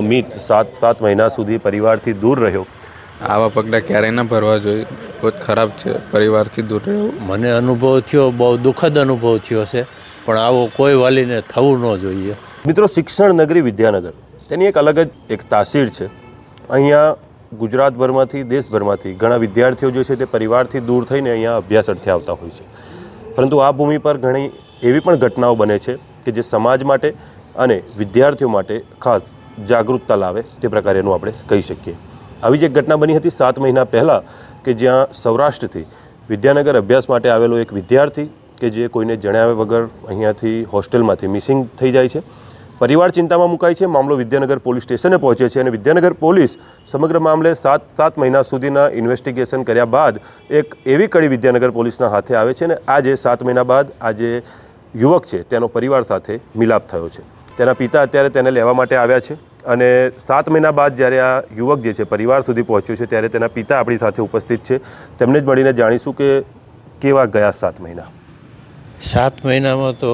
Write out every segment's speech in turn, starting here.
મિત સાત સાત મહિના સુધી પરિવારથી દૂર રહ્યો. આવા પગલાં ક્યારેય ના ભરવા જોઈએ. બહુ જ ખરાબ છે. પરિવારથી દૂર રહેવું મને અનુભવ થયો બહુ દુઃખદ અનુભવ થયો છે પણ આવો કોઈ વાલીને થવું ન જોઈએ. મિત્રો શિક્ષણ નગરી વિદ્યાનગર. તેની એક અલગ જ એક તાસીર છે. અહીંયા ગુજરાતભરમાંથી દેશભરમાંથી ઘણા વિદ્યાર્થીઓ જે છે તે પરિવારથી દૂર થઈને અહીંયા અભ્યાસ અર્થે આવતા હોય છે. પરંતુ આ ભૂમિ પર ઘણી એવી પણ ઘટનાઓ બને છે કે જે સમાજ માટે અને વિદ્યાર્થીઓ માટે ખાસ જાગૃતતા લાવે તે પ્રકારેનું આપણે કહી શકીએ. આવી જ એક ઘટના બની હતી સાત મહિના પહેલાં કે જ્યાં સૌરાષ્ટ્રથી વિદ્યાનગર અભ્યાસ માટે આવેલો એક વિદ્યાર્થી કે જે કોઈને જણાવ્યા વગર અહીંયાથી હોસ્ટેલમાંથી મિસિંગ થઈ જાય છે. પરિવાર ચિંતામાં મુકાય છે. મામલો વિદ્યાનગર પોલીસ સ્ટેશને પહોંચે છે અને વિદ્યાનગર પોલીસ સમગ્ર મામલે સાત સાત મહિના સુધીના ઇન્વેસ્ટિગેશન કર્યા બાદ એક એવી કડી વિદ્યાનગર પોલીસના હાથે આવે છે અને આજે સાત મહિના બાદ આજે યુવક છે તેનો પરિવાર સાથે મિલાપ થયો છે. તેના પિતા અત્યારે તેને લેવા માટે આવ્યા છે. અને સાત મહિના બાદ જ્યારે આ યુવક જે છે પરિવાર સુધી પહોંચ્યો છે ત્યારે તેના પિતા આપણી સાથે ઉપસ્થિત છે. તેમને જ મળીને જાણીશું કે કેવા ગયા સાત મહિના? સાત મહિનામાં તો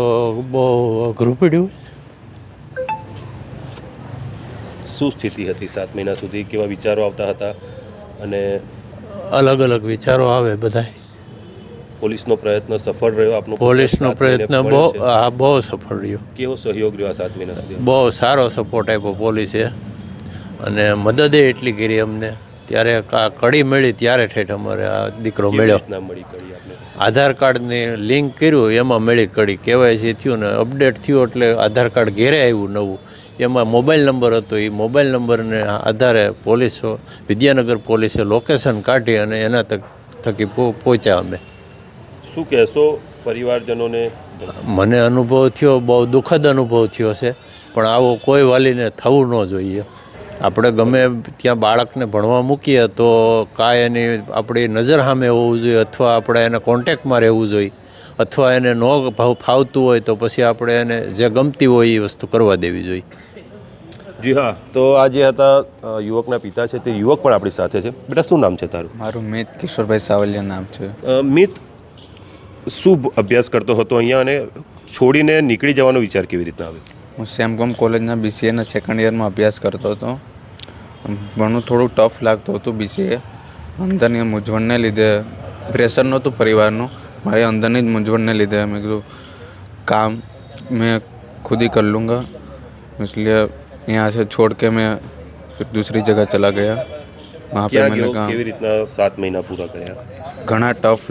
બહુ અઘરું પડ્યું. શું સ્થિતિ હતી સાત મહિના સુધી? કેવા વિચારો આવતા હતા? અને અલગ અલગ વિચારો આવે બધાય. પોલીસનો પ્રયત્ન સફળ રહ્યો આપનો પોલીસનો પ્રયત્ન બહુ હા બહુ સફળ રહ્યો. કેવો સહયોગ રહ્યો આ સાત મહિના બહુ સારો સપોર્ટ આપ્યો પોલીસે. અને મદદે એટલી કરી અમને. ત્યારે આ કડી મળી ત્યારે ઠેઠ અમારે આ દીકરો મળ્યો. આધાર કાર્ડની લિંક કર્યું એમાં મળી કડી. કેવાયસી થયું ને અપડેટ થયું એટલે આધાર કાર્ડ ઘેરે આવ્યું નવું. એમાં મોબાઈલ નંબર હતો એ મોબાઈલ નંબરને આધારે પોલીસો વિદ્યાનગર પોલીસે લોકેશન કાઢી અને એના તક થકી પહોંચ્યા અમે. શું કહેશો પરિવારજનોને? મને અનુભવ થયો બહુ દુઃખદ અનુભવ થયો છે પણ આવો કોઈ વાલીને થવું ન જોઈએ. આપણે ગમે ત્યાં બાળકને ભણવા મૂકીએ તો કાંઈ એની આપણી નજર સામે હોવું જોઈએ અથવા આપણે એને કોન્ટેક્ટમાં રહેવું જોઈએ અથવા એને ન ભાવ ફાવતું હોય તો પછી આપણે એને જે ગમતી હોય એ વસ્તુ કરવા દેવી જોઈએ. જી હા તો આ જે હતા યુવકના પિતા છે તે યુવક પણ આપણી સાથે છે. બેટા શું નામ છે તારું? મારું મિત કિશોરભાઈ સાવલિયા નામ છે. મિત શું અભ્યાસ કરતો હતો અહીંયા અને છોડીને નીકળી જવાનો વિચાર કેવી રીતના આવ્યો હું સેમકોમ કોલેજના બીસીએના સેકન્ડ યરમાં અભ્યાસ કરતો હતો ભણવું થોડું ટફ લાગતું હતું બીસીએ અંદરની મૂંઝવણને લીધે પ્રેશર નહોતું પરિવારનું મારી અંદરની જ મૂંઝવણને લીધે મેં કીધું काम मैं खुद ही कर लूँगा इसलिए यहाँ से छोड़ के मैं फिर दूसरी जगह चला गया वहाँ पे ક્યાં मैंने ગયો कहा કેવી રીતના સાત મહિના પૂરા કર્યા ઘણા ટફ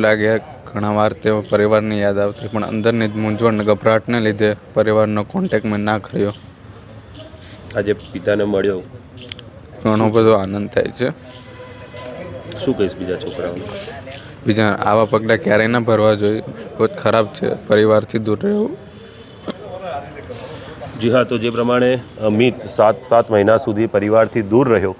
ઘણા વાર તેઓ પરિવારની યાદ આવતી પણ અંદરની જ મૂંઝવણ ગભરાટને લીધે પરિવારનો કોન્ટેક્ટ મેં ના કર્યો. આજે પિતાને મળ્યો. ઘણો બધો આનંદ થાય છે. શું કહીશ બીજા છોકરાઓને? બીજા આવા પગલાં ક્યારેય ના ભરવા જોઈએ. બહુ જ ખરાબ છે. પરિવારથી દૂર રહેવું. જી હા તો જે પ્રમાણે અમિત સાત સાત મહિના સુધી પરિવારથી દૂર રહ્યો.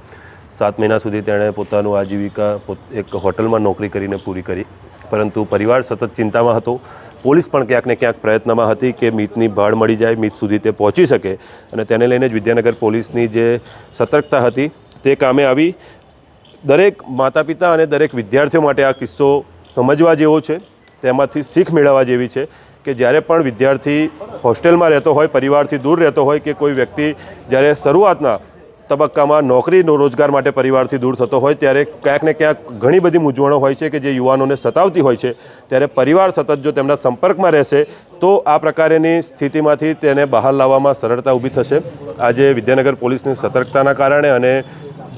સાત મહિના સુધી તેણે પોતાનું આજીવિકા એક હોટલમાં નોકરી કરીને પૂરી કરી. પરંતુ પરિવાર સતત ચિંતામાં હતો. પોલીસ પણ ક્યાંક ને ક્યાંક પ્રયત્નમાં હતી કે મિતની ભાળ મળી જાય, મિત સુધી તે પહોંચી શકે અને તેને લઈને જ વિદ્યાનગર પોલીસની જે સતર્કતા હતી તે કામે આવી. દરેક માતા પિતા અને દરેક વિદ્યાર્થીઓ માટે આ કિસ્સો સમજવા જેવો છે. તેમાંથી શીખ મેળવવા જેવી છે કે જ્યારે પણ વિદ્યાર્થી હોસ્ટેલમાં રહેતો હોય, પરિવારથી દૂર રહેતો હોય કે કોઈ વ્યક્તિ જ્યારે શરૂઆતના તબક્કામાં નોકરીનો રોજગાર માટે પરિવારથી દૂર થતો હોય, ત્યારે ક્યાંક ને ક્યાંક ઘણી બધી મૂંઝવણો હોય છે કે જે યુવાનોને સતાવતી હોય છે. ત્યારે પરિવાર સતત જો તેમના સંપર્કમાં રહેશે, તો આ પ્રકારેની સ્થિતિમાંથી તેને બહાર લાવવામાં સરળતા ઊભી થશે. આજે વિદ્યાનગર પોલીસની સતર્કતાના કારણે અને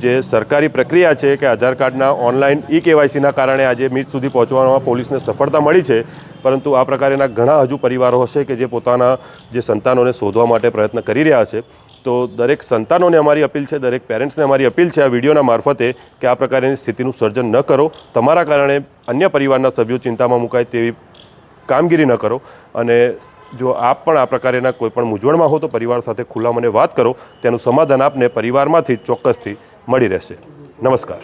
જે સરકારી પ્રક્રિયા છે કે આધાર કાર્ડના ઓનલાઈન ઈ કેવાયસીના કારણે આજે મીટ સુધી પહોંચવામાં પોલીસને સફળતા મળી છે. પરંતુ આ પ્રકારના ઘણા હજુ પરિવારો હશે કે જે પોતાના જે સંતાનોને શોધવા માટે પ્રયત્ન કરી રહ્યા છે. તો દરેક સંતાનોને અમારી અપીલ છે, દરેક પેરેન્ટ્સને અમારી અપીલ છે આ વિડીયોના મારફતે કે આ પ્રકારની સ્થિતિનું સર્જન ન કરો. તમારા કારણે અન્ય પરિવારના સભ્યો ચિંતામાં મુકાય તેવી કામગીરી ન કરો. અને જો આપ પણ આ પ્રકારના કોઈપણ મૂંઝવણમાં હો તો પરિવાર સાથે ખુલ્લા મને વાત કરો. તેનું સમાધાન આપને પરિવારમાંથી ચોક્કસથી મળી રહેશે. નમસ્કાર.